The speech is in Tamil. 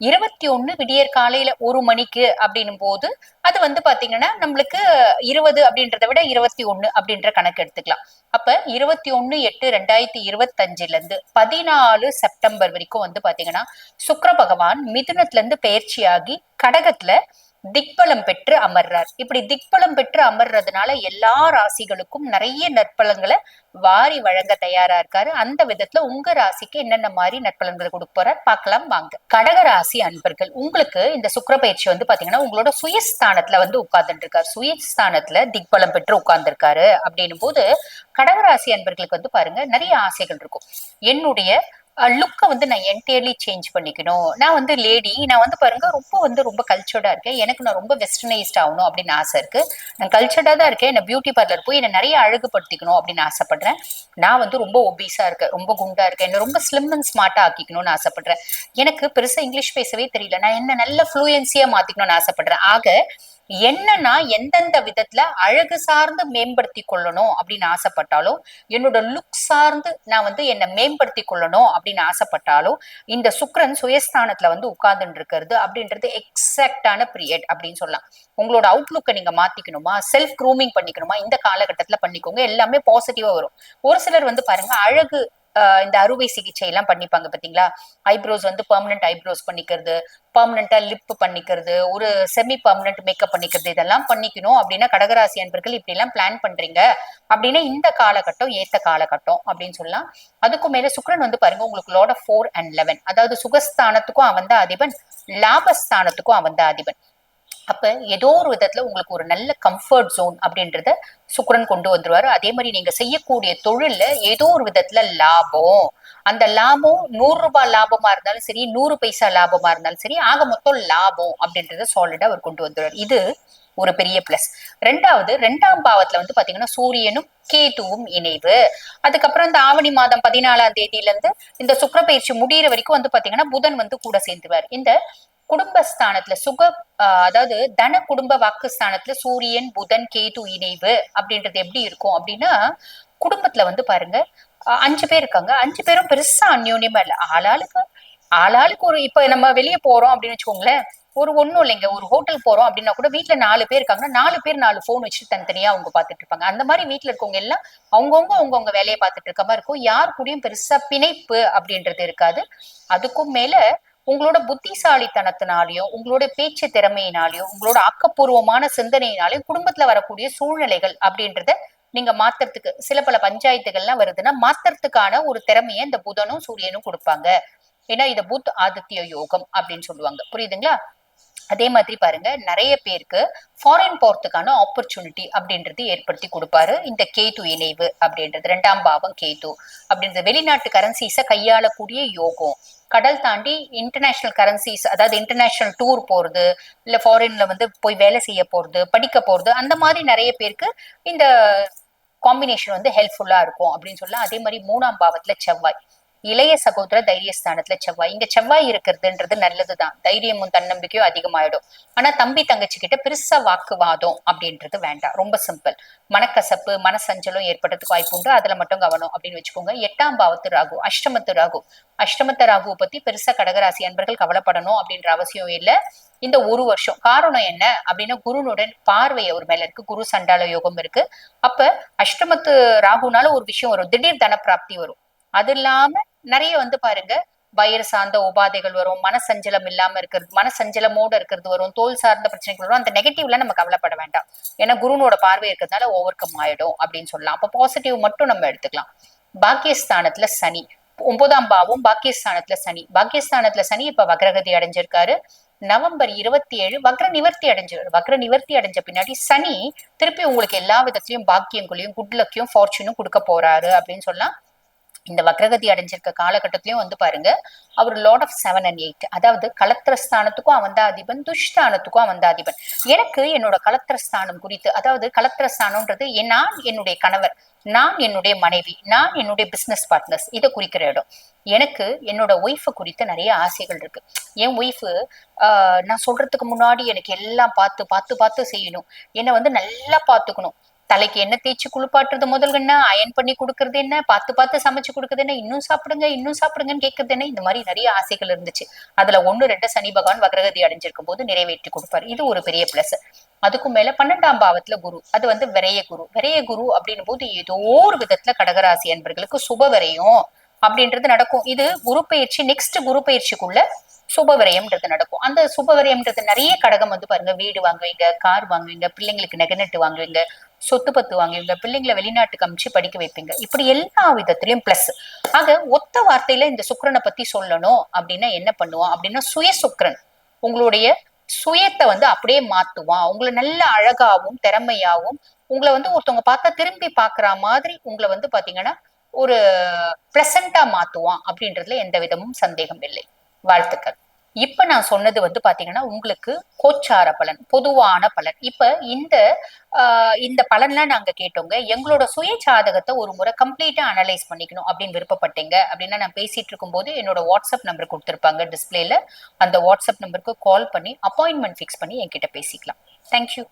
இருபத்தி ஒண்ணு விடியற் காலையில ஒரு மணிக்கு அப்படின்னும் போது அது வந்து பாத்தீங்கன்னா நம்மளுக்கு இருபது அப்படின்றத விட இருபத்தி ஒண்ணு அப்படின்ற கணக்கு எடுத்துக்கலாம். அப்ப இருபத்தி ஒண்ணு எட்டு ரெண்டாயிரத்தி இருபத்தஞ்சுல இருந்து பதினாலு செப்டம்பர் வரைக்கும் வந்து பாத்தீங்கன்னா சுக்கர பகவான் மிதுனத்துல இருந்து பயிற்சியாகி கடகத்துல திக்பலம் பெற்று அமர்றார். இப்படி திக்பலம் பெற்று அமர்றதுனால எல்லா ராசிகளுக்கும் நிறைய நற்பலங்களை வாரி வழங்க தயாரா இருக்காரு. அந்த விதத்துல உங்க ராசிக்கு என்னென்ன மாதிரி நற்பலன்களை கொடுக்க போறார் பார்க்கலாம் வாங்க. கடக ராசி அன்பர்கள் உங்களுக்கு இந்த சுக்கிர பயிற்சி வந்து பாத்தீங்கன்னா உங்களோட சுயஸ்தானத்துல வந்து உட்கார்ந்துட்டு இருக்காரு சுயஸ்தானத்துல திக்பலம் பெற்று உட்கார்ந்துருக்காரு அப்படின்னும் போது கடகராசி அன்பர்களுக்கு வந்து பாருங்க நிறைய ஆசைகள் இருக்கும். என்னுடைய லுக்கை வந்து நான் என்டையர்லி சேஞ்ச் பண்ணிக்கணும். நான் வந்து லேடி நான் வந்து பாருங்க ரொம்ப வந்து ரொம்ப கல்ச்சர்டா இருக்கேன். எனக்கு நான் ரொம்ப வெஸ்டர்னைஸ்ட் ஆகணும் அப்படின்னு ஆசை இருக்கு. நான் கல்ச்சர்டா தான் இருக்கேன். என்ன பியூட்டி பார்லர் போய் என்ன நிறைய அழகுபடுத்திக்கணும் அப்படின்னு ஆசைப்படுறேன். நான் வந்து ரொம்ப ஒபீஸா இருக்கேன். ரொம்ப குண்டா இருக்கேன். என்ன ரொம்ப ஸ்லிம் அண்ட் ஸ்மார்ட்டா ஆக்கிக்கணும்னு ஆசைப்படுறேன். எனக்கு பெருசா இங்கிலீஷ் பேசவே தெரியல. நான் என்ன நல்ல ஃப்ளூயன்சியா மாத்திக்கணும்னு ஆசைப்படுறேன். ஆக என்னன்னா எந்தெந்த விதத்துல அழகு சார்ந்து மேம்படுத்தி கொள்ளணும் அப்படின்னு ஆசைப்பட்டாலும் என்னோட லுக் சார்ந்து நான் வந்து என்னை மேம்படுத்தி கொள்ளணும் அப்படின்னு ஆசைப்பட்டாலும் இந்த சுக்கரன் சுயஸ்தானத்துல வந்து உட்கார்ந்துட்டு இருக்கிறது அப்படின்றது எக்ஸாக்டான பீரியட் அப்படின்னு சொல்லலாம். உங்களோட அவுட்லுக்கை நீங்க மாத்திக்கணுமா? Self grooming பண்ணிக்கணுமா? இந்த காலகட்டத்துல பண்ணிக்கோங்க. எல்லாமே பாசிட்டிவா வரும். ஒரு சிலர் வந்து பாருங்க அழகு இந்த அறுவை சிகிச்சை எல்லாம் பண்ணிப்பாங்க பாத்தீங்களா? ஐப்ரோஸ் வந்து பர்மனன்ட் ஐப்ரோஸ் பண்ணிக்கிறது பர்மனண்டா லிப் பண்ணிக்கிறது ஒரு செமி பர்மனன்ட் மேக்கப் பண்ணிக்கிறது இதெல்லாம் பண்ணிக்கணும். அப்படின்னா கடகராசி அன்பர்கள் இப்படி எல்லாம் பிளான் பண்றீங்க. அப்படின்னா இந்த காலகட்டம் ஏத்த காலகட்டம் அப்படின்னு சொல்லலாம். அதுக்கும் மேல சுக்ரன் வந்து பாருங்க உங்களுக்கு லோட ஃபோர் அண்ட் லெவன் அதாவது சுகஸ்தானத்துக்கும் அவன் தான் அதிபன் லாபஸ்தானத்துக்கும் அவன் தான் அதிபன். அப்ப ஏதோ ஒரு விதத்துல உங்களுக்கு ஒரு நல்ல கம்ஃபர்ட் ஜோன் அப்படின்றத சுக்கரன் கொண்டு வந்துருவாரு. அதே மாதிரி நீங்க செய்யக்கூடிய தொழில்ல ஏதோ ஒரு விதத்துல லாபம். அந்த லாபம் நூறு ரூபாய் லாபமா இருந்தாலும் சரி நூறு பைசா லாபமா இருந்தாலும் சரி ஆக மொத்தம் லாபம் அப்படின்றத சாலிடா அவர் கொண்டு வந்துருவார். இது ஒரு பெரிய பிளஸ் ரெண்டாவது ரெண்டாம் பாவத்துல வந்து பாத்தீங்கன்னா சூரியனும் கேதுவும் இணைவு. அதுக்கப்புறம் இந்த ஆவணி மாதம் பதினாலாம் தேதியில இருந்து இந்த சுக்கர பயிற்சி முடியிற வரைக்கும் வந்து பாத்தீங்கன்னா புதன் வந்து கூட சேர்ந்துருவார். இந்த குடும்பஸ்தானத்துல சுக அதாவது தன குடும்ப வாக்குஸ்தானத்துல சூரியன் புதன் கேது இணைவு அப்படின்றது எப்படி இருக்கும் அப்படின்னா குடும்பத்துல வந்து பாருங்க அஞ்சு பேர் இருக்காங்க. அஞ்சு பேரும் பெருசா அந்யோன்யமா இல்ல. ஆளாளுக்கு ஆளாளுக்கு ஒரு இப்ப நம்ம வெளியே போறோம் அப்படின்னு வச்சுக்கோங்களேன் ஒரு ஒண்ணும் இல்லைங்க. ஒரு ஹோட்டல் போறோம் அப்படின்னா கூட வீட்டுல நாலு பேர் இருக்காங்கன்னா நாலு பேர் நாலு போன் வச்சுட்டு தனித்தனியா அவங்க பாத்துட்டு இருப்பாங்க. அந்த மாதிரி வீட்டுல இருக்கவங்க எல்லாம் அவங்கவுங்க அவங்கவுங்க வேலையை பார்த்துட்டு இருக்க மாதிரி இருக்கும். யார் கூடயும் பெருசா பிணைப்பு அப்படின்றது இருக்காது. அதுக்கும் மேல உங்களோட புத்திசாலித்தனத்தினாலையோ உங்களோட பேச்சு திறமையினாலையோ உங்களோட ஆக்கப்பூர்வமான சிந்தனையினாலையும் குடும்பத்துல வரக்கூடிய சூழ்நிலைகள் அப்படின்றத நீங்க மாத்துறதுக்கு சில பல பஞ்சாயத்துகள்லாம் வருதுன்னா மாத்துறதுக்கான ஒரு திறமையை இந்த புதனும் சூரியனும் கொடுப்பாங்க. ஏன்னா இத புத் ஆதித்ய யோகம் அப்படின்னு சொல்லுவாங்க. புரியுதுங்களா? அதே மாதிரி பாருங்க நிறைய பேருக்கு ஃபாரின் போறதுக்கான ஆப்பர்ச்சுனிட்டி அப்படின்றது ஏற்படுத்தி கொடுப்பாரு. இந்த கேது இணைவு அப்படின்றது ரெண்டாம் பாவம் கேது அப்படின்றது. வெளிநாட்டு கரன்சிஸை கையாளக்கூடிய யோகம். கடல் தாண்டி இன்டர்நேஷனல் கரன்சிஸ் அதாவது இன்டர்நேஷனல் டூர் போகிறது இல்லை ஃபாரின்ல வந்து போய் வேலை செய்ய போகிறது படிக்க போகிறது அந்த மாதிரி நிறைய பேருக்கு இந்த காம்பினேஷன் வந்து ஹெல்ப்ஃபுல்லாக இருக்கும் அப்படின்னு சொல்லலாம். அதே மாதிரி மூணாம் பாவத்தில் செவ்வாய். இளைய சகோதர தைரியஸ்தானத்துல செவ்வாய். இங்க செவ்வாய் இருக்கிறதுன்றது நல்லதுதான். தைரியமும் தன்னம்பிக்கையும் அதிகமாயிடும். ஆனா தம்பி தங்கச்சி கிட்ட பெருசா வாக்குவாதம் அப்படின்றது வேண்டாம். ரொம்ப சிம்பிள். மனக்கசப்பு மனசஞ்சலம் ஏற்படுறதுக்கு வாய்ப்பு உண்டு. அதுல மட்டும் கவனம் அப்படின்னு வச்சுக்கோங்க. எட்டாம் பாவத்து ராகு அஷ்டமத்து ராகு. அஷ்டமத்த ராகுவை பத்தி பெருசா கடகராசி அன்பர்கள் கவலைப்படணும் அப்படின்ற அவசியம் இல்ல. இந்த ஒரு வருஷம். காரணம் என்ன அப்படின்னா குருனுடன் பார்வை அவர் மேல இருக்கு. குரு சண்டால யோகம் இருக்கு. அப்ப அஷ்டமத்து ராகுனால ஒரு விஷயம் வரும். திடீர் தன பிராப்தி வரும். அது இல்லாம நிறைய வந்து பாருங்க வயிறு சார்ந்த உபாதைகள் வரும் மனசஞ்சலம் இல்லாம இருக்கிறது மனசஞ்சலமோட இருக்கிறது வரும் தோல் சார்ந்த பிரச்சனைகள் வரும். அந்த நெகட்டிவ்ல நம்ம கவலைப்பட வேண்டாம். ஏன்னா குருனோட பார்வை இருக்கிறதுனால ஓவர் கம் ஆயிடும் அப்படின்னு சொல்லலாம். அப்ப பாசிட்டிவ் மட்டும் நம்ம எடுத்துக்கலாம். பாக்கியஸ்தானத்துல சனி. ஒன்பதாம் பாவம் பாக்கியஸ்தானத்துல சனி. பாக்கியஸ்தானத்துல சனி இப்ப வக்ரகதி அடைஞ்சிருக்காரு. நவம்பர் இருபத்தி ஏழு வக்ர நிவர்த்தி அடைஞ்சாரு வக்ர நிவர்த்தி அடைஞ்ச பின்னாடி சனி திருப்பி உங்களுக்கு எல்லா விதத்திலயும் பாக்கியங்களையும் குட்லக்கையும் ஃபார்ச்சுனும் கொடுக்க போறாரு அப்படின்னு சொல்லலாம். இந்த வக்ரகதி அடைஞ்சிருக்க காலகட்டத்திலயும் வந்து பாருங்க அவர் lord of seven and eight அதாவது கலத்திரஸ்தானத்துக்கும் அவந்தாதிபன் அதிபன் துஷ்தானத்துக்கும் அவன் அதிபன். எனக்கு என்னோட கலத்திரஸ்தானம் குறித்து அதாவது கலத்திரஸ்தானம்ன்றது என் நான் என்னுடைய கணவர் நான் என்னுடைய மனைவி நான் என்னுடைய பிசினஸ் பார்ட்னர்ஸ் இதை குறிக்கிற இடம். எனக்கு என்னோட ஒய்ஃபை குறித்து நிறைய ஆசைகள் இருக்கு. என் ஒய்ஃபு நான் சொல்றதுக்கு முன்னாடி எனக்கு எல்லாம் பார்த்து பார்த்து பார்த்து செய்யணும். என்னை வந்து நல்லா பார்த்துக்கணும். தலைக்கு என்ன தேய்ச்சி குளிப்பாட்டுறது முதல் என்ன அயன் பண்ணி கொடுக்கறது என்ன? பார்த்து பார்த்து சமைச்சு கொடுக்கறது என்ன? இன்னும் சாப்பிடுங்க இன்னும் சாப்பிடுங்கன்னு கேட்கறது என்ன? இந்த மாதிரி நிறைய ஆசைகள் இருந்துச்சு. அதுல ஒன்னு ரெண்டு சனி பகவான் வக்ரகதி அடைஞ்சிருக்கும் போது நிறைவேற்றி கொடுப்பாரு. இது ஒரு பெரிய பிளஸ் அதுக்கும் மேல பன்னெண்டாம் பாவத்துல குரு. அது வந்து விரைய குரு. விரைய குரு அப்படின்னும் போது ஏதோ ஒரு விதத்துல கடகராசி அன்பர்களுக்கு சுப விரையும் அப்படின்றது நடக்கும். இது குரு பயிற்சி நெக்ஸ்ட் குரு பயிற்சிக்குள்ள சுபவரயம்ன்றது நடக்கும். அந்த சுபவரயம்ன்றது நிறைய கடகம் வந்து பாருங்க வீடு வாங்குவீங்க கார் வாங்குவீங்க பிள்ளைங்களுக்கு நெகநெட்டு வாங்குவீங்க சொத்து பத்து வாங்குவீங்க பிள்ளைங்களை வெளிநாட்டுக்கு அமிச்சு படிக்க வைப்பீங்க. இப்படி எல்லா விதத்திலயும் பிளஸ் ஆக ஒத்த வார்த்தையில இந்த சுக்கரனை பத்தி சொல்லணும் அப்படின்னா என்ன பண்ணுவோம் அப்படின்னா சுய சுக்கரன். உங்களுடைய சுயத்தை வந்து அப்படியே மாத்துவான். உங்களை நல்ல அழகாவும் திறமையாவும் உங்களை வந்து ஒருத்தவங்க பார்த்தா திரும்பி பாக்குற மாதிரி உங்களை வந்து பாத்தீங்கன்னா ஒரு பிளசண்டா மாத்துவான் அப்படின்றதுல எந்த விதமும் சந்தேகம் இல்லை. வாழ்த்துக்கள். இப்ப நான் சொன்னது வந்து பாத்தீங்கன்னா உங்களுக்கு கோச்சார பலன் பொதுவான பலன். இப்ப இந்த இந்த பலன்லாம் நாங்க கேட்டோங்க. எங்களோட சுய சாதகத்தை ஒரு முறை கம்ப்ளீட்டா அனலைஸ் பண்ணிக்கணும் அப்படின்னு விருப்பப்பட்டீங்க அப்படின்னா நான் பேசிட்டு இருக்கும்போது என்னோட வாட்ஸ்அப் நம்பர் கொடுத்துருப்பாங்க டிஸ்பிளேல. அந்த வாட்ஸ்அப் நம்பருக்கு கால் பண்ணி அப்பாயின்மெண்ட் ஃபிக்ஸ் பண்ணி என்கிட்ட பேசிக்கலாம். தேங்க்யூ